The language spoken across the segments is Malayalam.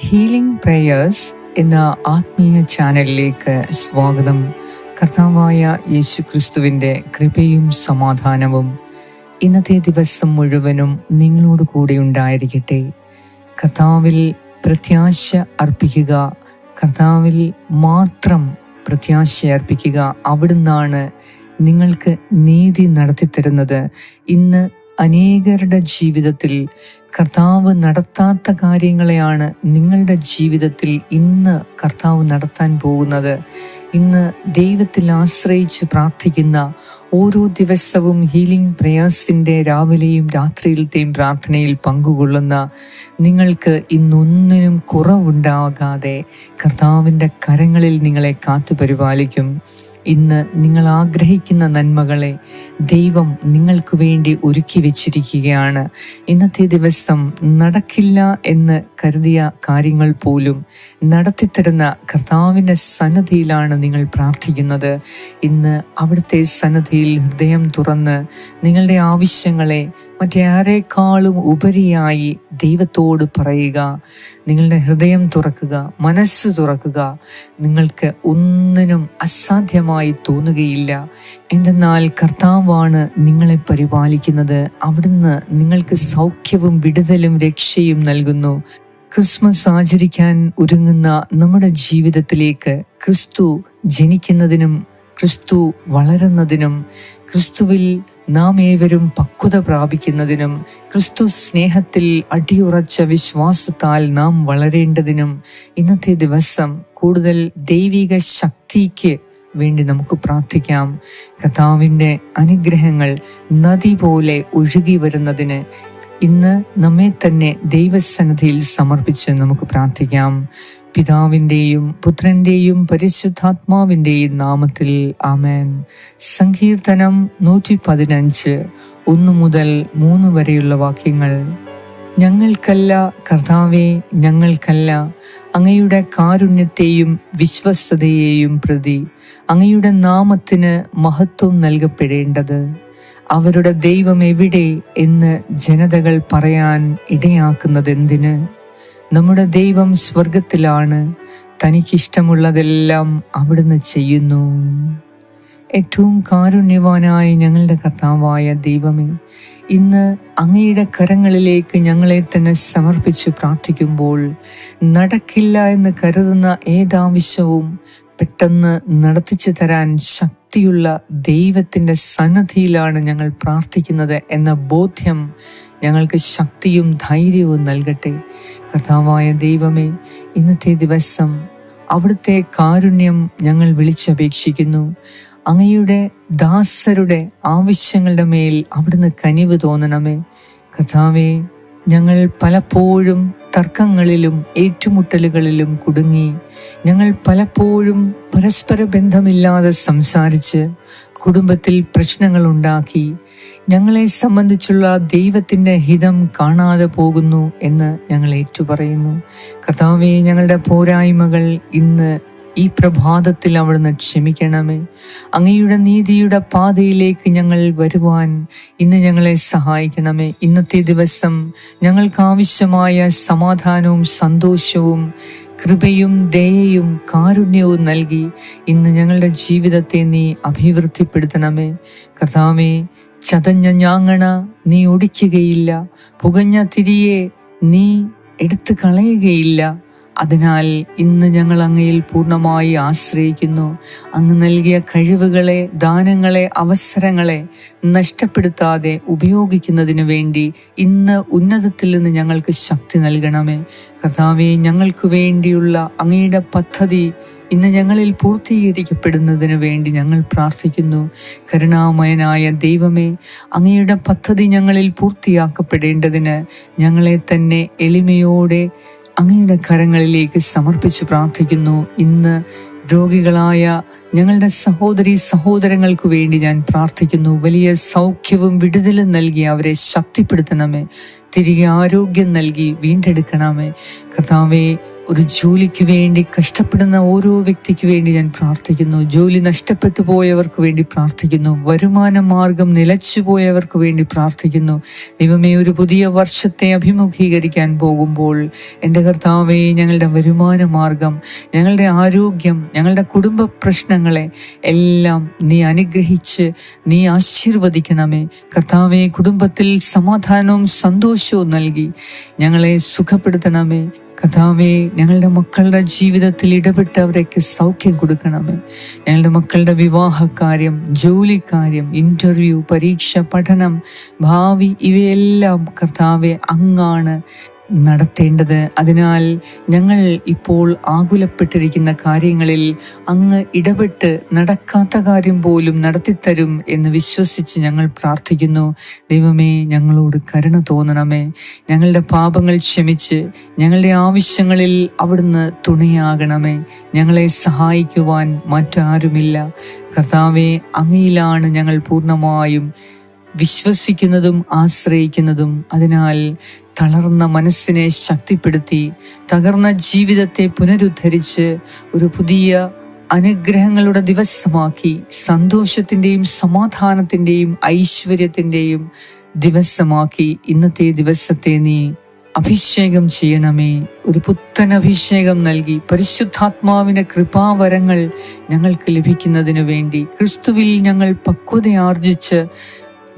ഹീലിംഗ് പ്രേയേഴ്സ് എന്ന ആത്മീയ ചാനലിലേക്ക് സ്വാഗതം. കർത്താവായ യേശു ക്രിസ്തുവിന്റെ കൃപയും സമാധാനവും ഇന്നത്തെ ദിവസം മുഴുവനും നിങ്ങളോട് കൂടെ ഉണ്ടായിരിക്കട്ടെ. കർത്താവിൽ പ്രത്യാശ അർപ്പിക്കുക കർത്താവിൽ മാത്രം പ്രത്യാശ അർപ്പിക്കുക അവിടുന്നാണ് നിങ്ങൾക്ക് നീതി നടത്തിത്തരുന്നത്. ഇന്ന് അനേകരുടെ ജീവിതത്തിൽ കർത്താവ് നടത്താത്ത കാര്യങ്ങളെയാണ് നിങ്ങളുടെ ജീവിതത്തിൽ ഇന്ന് കർത്താവ് നടത്താൻ പോകുന്നത്. ഇന്ന് ദൈവത്തിൽ ആശ്രയിച്ച് പ്രാർത്ഥിക്കുന്ന ഓരോ ദിവസവും ഹീലിംഗ് പ്രയാസിന്റെ രാവിലെയും രാത്രിയിലത്തെയും പ്രാർത്ഥനയിൽ പങ്കുകൊള്ളുന്ന നിങ്ങൾക്ക് ഇന്നൊന്നിനും കുറവുണ്ടാകാതെ കർത്താവിന്റെ കരങ്ങളിൽ നിങ്ങളെ കാത്തു പരിപാലിക്കും. ഇന്ന് നിങ്ങൾ ആഗ്രഹിക്കുന്ന നന്മകളെ ദൈവം നിങ്ങൾക്ക് വേണ്ടി ഒരുക്കി വെച്ചിരിക്കുകയാണ്. ഇന്നത്തെ ദിവസം നടക്കില്ല എന്ന് കരുതിയ കാര്യങ്ങൾ പോലും നടത്തിത്തരുന്ന കർത്താവിന്റെ സന്നദ്ധിയിലാണ് നിങ്ങൾ പ്രാർത്ഥിക്കുന്നത്. ഇന്ന് അവിടുത്തെ സന്നദ്ധിയിൽ ഹൃദയം തുറന്ന് നിങ്ങളുടെ ആവശ്യങ്ങളെ മറ്റാരേക്കാളും ഉപരിയായി ദൈവത്തോട് പറയുക നിങ്ങളുടെ ഹൃദയം തുറക്കുക മനസ്സ് തുറക്കുക നിങ്ങൾക്ക് ഒന്നിനും അസാധ്യമായി തോന്നുകയില്ല. എന്തെന്നാൽ കർത്താവാണ് നിങ്ങളെ പരിപാലിക്കുന്നത്. അവിടുന്ന് നിങ്ങൾക്ക് സൗഖ്യവും വിടുതലും രക്ഷയും നൽകുന്നു. ക്രിസ്മസ് ആചരിക്കാൻ ഒരുങ്ങുന്ന നമ്മുടെ ജീവിതത്തിലേക്ക് ക്രിസ്തു ജനിക്കുന്നതിനും ക്രിസ്തു വളരുന്നതിനും ക്രിസ്തുവിൽ നാം ഏവരും പക്വത പ്രാപിക്കുന്നതിനും ക്രിസ്തു സ്നേഹത്തിൽ അടിയുറച്ച വിശ്വാസത്താൽ നാം വളരേണ്ടതിനും ഇന്നത്തെ ദിവസം കൂടുതൽ ദൈവിക ശക്തിക്ക് വേണ്ടി നമുക്ക് പ്രാർത്ഥിക്കാം. കഥാവിന്റെ അനുഗ്രഹങ്ങൾ നദി പോലെ ഒഴുകി വരുന്നതിന് ഇന്ന് നമ്മെ തന്നെ ദൈവസന്നിധിയിൽ സമർപ്പിച്ച് നമുക്ക് പ്രാർത്ഥിക്കാം. പിതാവിന്റെയും പുത്രന്റെയും പരിശുദ്ധാത്മാവിന്റെയും നാമത്തിൽ ആമേൻ. സങ്കീർത്തനം നൂറ്റി പതിനഞ്ച് ഒന്ന് മുതൽ മൂന്ന് വരെയുള്ള വാക്യങ്ങൾ. ഞങ്ങൾക്കല്ല കർത്താവെ ഞങ്ങൾക്കല്ല അങ്ങയുടെ കാരുണ്യത്തെയും വിശ്വസ്തതയെയും പ്രതി അങ്ങയുടെ നാമത്തിന് മഹത്വം നൽകപ്പെടേണ്ടത്. അവരുടെ ദൈവം എവിടെ എന്ന് ജനതകൾ പറയാൻ ഇടയാക്കുന്നത് ഇടയാക്കുന്നതെന്തിന് നമ്മുടെ ദൈവം സ്വർഗത്തിലാണ് തനിക്കിഷ്ടമുള്ളതെല്ലാം അവിടുന്ന് ചെയ്യുന്നു. ഏറ്റവും കാരുണ്യവാനായ ഞങ്ങളുടെ കർത്താവായ ദൈവമേ ഇന്ന് അങ്ങയുടെ കരങ്ങളിലേക്ക് ഞങ്ങളെ തന്നെ സമർപ്പിച്ച് പ്രാർത്ഥിക്കുമ്പോൾ നടക്കില്ല എന്ന് കരുതുന്ന ഏതാവശ്യവും പെട്ടെന്ന് നടത്തിച്ചു തരാൻ ശക്തിയുള്ള ദൈവത്തിന്റെ സന്നദ്ധിയിലാണ് ഞങ്ങൾ പ്രാർത്ഥിക്കുന്നത് എന്ന ബോധ്യം ഞങ്ങൾക്ക് ശക്തിയും ധൈര്യവും നൽകട്ടെ. കർത്താവായ ദൈവമേ ഇന്നത്തെ ദിവസം അവിടുത്തെ കാരുണ്യം ഞങ്ങൾ വിളിച്ചപേക്ഷിക്കുന്നു. അങ്ങയുടെ ദാസരുടെ ആവശ്യങ്ങളുടെ മേൽ അവിടുന്ന് കനിവ് തോന്നണമേ. കഥാവേ ഞങ്ങൾ പലപ്പോഴും തർക്കങ്ങളിലും ഏറ്റുമുട്ടലുകളിലും കുടുങ്ങി ഞങ്ങൾ പലപ്പോഴും പരസ്പര ബന്ധമില്ലാതെ സംസാരിച്ച് കുടുംബത്തിൽ പ്രശ്നങ്ങൾ ഉണ്ടാക്കി ഞങ്ങളെ സംബന്ധിച്ചുള്ള ദൈവത്തിന്റെ ഹിതം കാണാതെ പോകുന്നു എന്ന് ഞങ്ങൾ ഏറ്റുപറയുന്നു. കർത്താവെ ഞങ്ങളുടെ പോരായ്മകൾ ഇന്ന് ഈ പ്രഭാതത്തിൽ അവിടുന്ന് ക്ഷമിക്കണമേ. അങ്ങയുടെ നീതിയുടെ പാതയിലേക്ക് ഞങ്ങൾ വരുവാൻ ഇന്ന് ഞങ്ങളെ സഹായിക്കണമേ. ഇന്നത്തെ ദിവസം ഞങ്ങൾക്ക് ആവശ്യമായ സമാധാനവും സന്തോഷവും കൃപയും ദയയും കാരുണ്യവും നൽകി ഇന്ന് ഞങ്ങളുടെ ജീവിതത്തെ നീ അഭിവൃദ്ധിപ്പെടുത്തണമേ. കർത്താവേ ചതഞ്ഞ ഞാങ്ങണ നീ ഒടിക്കുകയില്ല. പുകഞ്ഞ തിരിയെ നീ എടുത്തു കളയുകയില്ല അതിനാൽ ഇന്ന് ഞങ്ങൾ അങ്ങയിൽ പൂർണമായി ആശ്രയിക്കുന്നു. അങ്ങ് നൽകിയ കഴിവുകളെ ദാനങ്ങളെ അവസരങ്ങളെ നഷ്ടപ്പെടുത്താതെ ഉപയോഗിക്കുന്നതിന് വേണ്ടി ഇന്ന് ഉന്നതത്തിൽ നിന്ന് ഞങ്ങൾക്ക് ശക്തി നൽകണമേ. കർത്താവെ ഞങ്ങൾക്ക് വേണ്ടിയുള്ള അങ്ങയുടെ പദ്ധതി ഇന്ന് ഞങ്ങളിൽ പൂർത്തീകരിക്കപ്പെടുന്നതിന് വേണ്ടി ഞങ്ങൾ പ്രാർത്ഥിക്കുന്നു. കരുണാമയനായ ദൈവമേ അങ്ങയുടെ പദ്ധതി ഞങ്ങളിൽ പൂർത്തിയാക്കപ്പെടേണ്ടതിന് ഞങ്ങളെ തന്നെ എളിമയോടെ അങ്ങയുടെ കരങ്ങളിലേക്ക് സമർപ്പിച്ച് പ്രാർത്ഥിക്കുന്നു. ഇന്ന് രോഗികളായ ഞങ്ങളുടെ സഹോദരി സഹോദരങ്ങൾക്ക് വേണ്ടി ഞാൻ പ്രാർത്ഥിക്കുന്നു. വലിയ സൗഖ്യവും വിടുതലും നൽകി അവരെ ശക്തിപ്പെടുത്തണമേ. തിരികെ ആരോഗ്യം നൽകി വീണ്ടെടുക്കണമേ. കർത്താവെ ഒരു ജോലിക്ക് വേണ്ടി കഷ്ടപ്പെടുന്ന ഓരോ വ്യക്തിക്ക് വേണ്ടി ഞാൻ പ്രാർത്ഥിക്കുന്നു. ജോലി നഷ്ടപ്പെട്ടു പോയവർക്ക് വേണ്ടി പ്രാർത്ഥിക്കുന്നു. വരുമാന മാർഗം നിലച്ചു പോയവർക്ക് വേണ്ടി പ്രാർത്ഥിക്കുന്നു. ദൈവമേ ഒരു പുതിയ വർഷത്തെ അഭിമുഖീകരിക്കാൻ പോകുമ്പോൾ എന്റെ കർത്താവേ ഞങ്ങളുടെ വരുമാന മാർഗം ഞങ്ങളുടെ ആരോഗ്യം ഞങ്ങളുടെ കുടുംബ പ്രശ്നങ്ങളെ എല്ലാം നീ അനുഗ്രഹിച്ച് നീ ആശീർവദിക്കണമേ. കർത്താവെ കുടുംബത്തിൽ സമാധാനവും സന്തോഷവും നൽകി ഞങ്ങളെ സുഖപ്പെടുത്തണമേ. കഥാവെ ഞങ്ങളുടെ മക്കളുടെ ജീവിതത്തിൽ ഇടപെട്ട് അവരൊക്കെ സൗഖ്യം കൊടുക്കണമേ. ഞങ്ങളുടെ മക്കളുടെ വിവാഹകാര്യം ജോലിക്കാര്യം ഇന്റർവ്യൂ പരീക്ഷ പഠനം ഭാവി ഇവയെല്ലാം കർത്താവെ അങ്ങാണ് നടത്തേണ്ടത്. അതിനാൽ ഞങ്ങൾ ഇപ്പോൾ ആകുലപ്പെട്ടിരിക്കുന്ന കാര്യങ്ങളിൽ അങ്ങ് ഇടപെട്ട് നടക്കാത്ത കാര്യം പോലും നടത്തിത്തരും എന്ന് വിശ്വസിച്ച് ഞങ്ങൾ പ്രാർത്ഥിക്കുന്നു. ദൈവമേ ഞങ്ങളോട് കരുണ തോന്നണമേ. ഞങ്ങളുടെ പാപങ്ങൾ ക്ഷമിച്ച് ഞങ്ങളുടെ ആവശ്യങ്ങളിൽ അവിടുന്ന് തുണയാകണമേ. ഞങ്ങളെ സഹായിക്കുവാൻ മറ്റാരുമില്ല. കർത്താവെ അങ്ങയിലാണ് ഞങ്ങൾ പൂർണമായും വിശ്വസിക്കുന്നതും ആശ്രയിക്കുന്നതും അതിനാൽ തളർന്ന മനസ്സിനെ ശക്തിപ്പെടുത്തി തകർന്ന ജീവിതത്തെ പുനരുദ്ധരിച്ച് ഒരു പുതിയ അനുഗ്രഹങ്ങളുടെ ദിവസമാക്കി സന്തോഷത്തിന്റെയും സമാധാനത്തിന്റെയും ഐശ്വര്യത്തിന്റെയും ദിവസമാക്കി ഇന്നത്തെ ദിവസത്തെ നീ അഭിഷേകം ചെയ്യണമേ. ഒരു പുത്തൻ അഭിഷേകം നൽകി പരിശുദ്ധാത്മാവിന്റെ കൃപാവരങ്ങൾ ഞങ്ങൾക്ക് ലഭിക്കുന്നതിനു വേണ്ടി ക്രിസ്തുവിൽ ഞങ്ങൾ പക്വതയാർജിച്ച്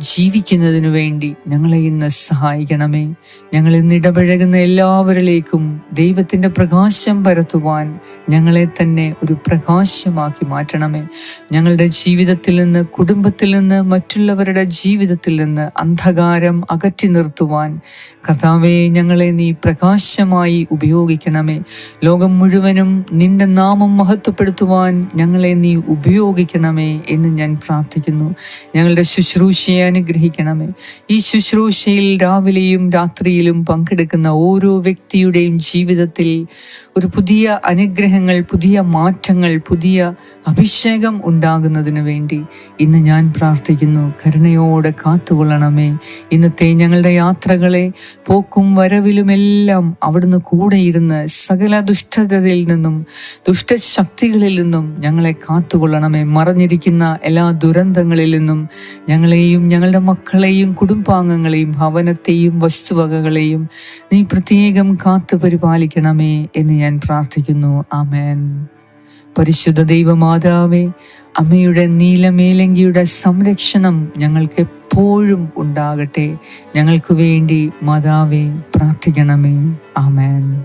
ജീവിക്കുന്നതിനു വേണ്ടി ഞങ്ങളെ ഇന്ന് സഹായിക്കണമേ. ഞങ്ങൾ ഇന്ന് ഇടപഴകുന്ന എല്ലാവരിലേക്കും ദൈവത്തിന്റെ പ്രകാശം പരത്തുവാൻ ഞങ്ങളെ തന്നെ ഒരു പ്രകാശമാക്കി മാറ്റണമേ. ഞങ്ങളുടെ ജീവിതത്തിൽ നിന്ന് കുടുംബത്തിൽ നിന്ന് മറ്റുള്ളവരുടെ ജീവിതത്തിൽ നിന്ന് അന്ധകാരം അകറ്റി നിർത്തുവാൻ കഥാവേ ഞങ്ങളെ നീ പ്രകാശമായി ഉപയോഗിക്കണമേ. ലോകം മുഴുവനും നിന്റെ നാമം മഹത്വപ്പെടുത്തുവാൻ ഞങ്ങളെ നീ ഉപയോഗിക്കണമേ എന്ന് ഞാൻ പ്രാർത്ഥിക്കുന്നു. ഞങ്ങളുടെ ശുശ്രൂഷയെ അനുഗ്രഹിക്കണമേ. ഈ ശുശ്രൂഷയിൽ രാവിലെയും രാത്രിയിലും പങ്കെടുക്കുന്ന ഓരോ വ്യക്തിയുടെയും ജീവിതത്തിൽ ഒരു പുതിയ അനുഗ്രഹങ്ങൾ പുതിയ മാറ്റങ്ങൾ പുതിയ അഭിഷേകം ഉണ്ടാകുന്നതിന് വേണ്ടി ഇന്ന് ഞാൻ പ്രാർത്ഥിക്കുന്നു. കരുണയോടെ കാത്തുകൊള്ളണമേ. ഇന്നത്തെ ഞങ്ങളുടെ യാത്രകളെ പോക്കും വരവിലുമെല്ലാം അവിടുന്ന് കൂടെയിരുന്ന് സകല ദുഷ്ടതയിൽ നിന്നും ദുഷ്ടശക്തികളിൽ നിന്നും ഞങ്ങളെ കാത്തുകൊള്ളണമേ. മറഞ്ഞിരിക്കുന്ന എല്ലാ ദുരന്തങ്ങളിൽ നിന്നും ഞങ്ങളെയും ഞങ്ങളുടെ മക്കളെയും കുടുംബാംഗങ്ങളെയും ഭവനത്തെയും വസ്തുവകകളെയും നീ പ്രത്യേകം കാത്തു പരിപാലിക്കണമേ എന്ന് ഞാൻ പ്രാർത്ഥിക്കുന്നു. ആമേൻ. പരിശുദ്ധ ദൈവമാതാവേ അമ്മയുടെ നീലമേലങ്കിയുടെ സംരക്ഷണം ഞങ്ങൾക്ക് എപ്പോഴും ഉണ്ടാകട്ടെ. ഞങ്ങൾക്ക് വേണ്ടി മാതാവേ പ്രാർത്ഥിക്കണമേ. ആമേൻ.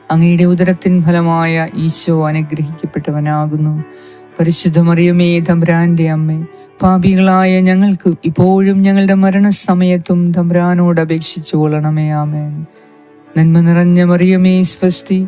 അങ്ങയുടെ ഉദരത്തിൻ ഫലമായ ഈശോ അനുഗ്രഹിക്കപ്പെട്ടവനാകുന്നു. പരിശുദ്ധ മറിയമേ തമ്പ്രാന്റെ അമ്മേ പാപികളായ ഞങ്ങൾക്ക് ഇപ്പോഴും ഞങ്ങളുടെ മരണസമയത്തും തമ്പ്രാനോട് അപേക്ഷിച്ചു കൊള്ളണമേ ആമേൻ. നന്മ നിറഞ്ഞ മറിയമേ സ്വസ്തി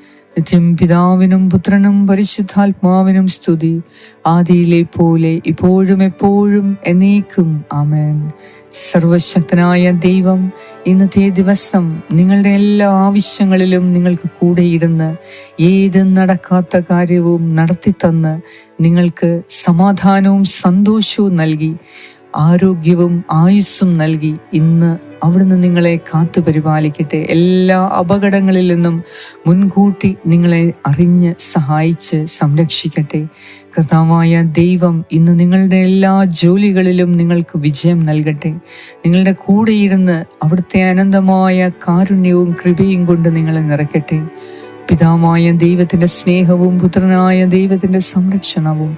നിത്യം പിതാവിനും പുത്രനും പരിശുദ്ധാത്മാവിനും സ്തുതി. ആദിയിലെ പോലെ ഇപ്പോഴും എപ്പോഴും എന്നേക്കും. ആമേൻ. സർവശക്തനായ ദൈവം ഇന്നത്തെ ദിവസം നിങ്ങളുടെ എല്ലാ ആവശ്യങ്ങളിലും നിങ്ങൾക്ക് കൂടെ ഇരുന്ന് ഏത് നടക്കാത്ത കാര്യവും നടത്തിത്തന്ന് നിങ്ങൾക്ക് സമാധാനവും സന്തോഷവും നൽകി. ആരോഗ്യവും ആയുസ്സും നൽകി ഇന്ന് അവിടുന്ന് നിങ്ങളെ കാത്തു പരിപാലിക്കട്ടെ. എല്ലാ അപകടങ്ങളിൽ നിന്നും മുൻകൂട്ടി നിങ്ങളെ അറിഞ്ഞ് സഹായിച്ച് സംരക്ഷിക്കട്ടെ. കർത്താവായ ദൈവം ഇന്ന് നിങ്ങളുടെ എല്ലാ ജോലികളിലും നിങ്ങൾക്ക് വിജയം നൽകട്ടെ. നിങ്ങളുടെ കൂടെ ഇരുന്ന് അവിടുത്തെ അനന്തമായ കാരുണ്യവും കൃപയും കൊണ്ട് നിങ്ങളെ നിറയ്ക്കട്ടെ. പിതാവായ ദൈവത്തിന്റെ സ്നേഹവും പുത്രനായ ദൈവത്തിന്റെ സംരക്ഷണവും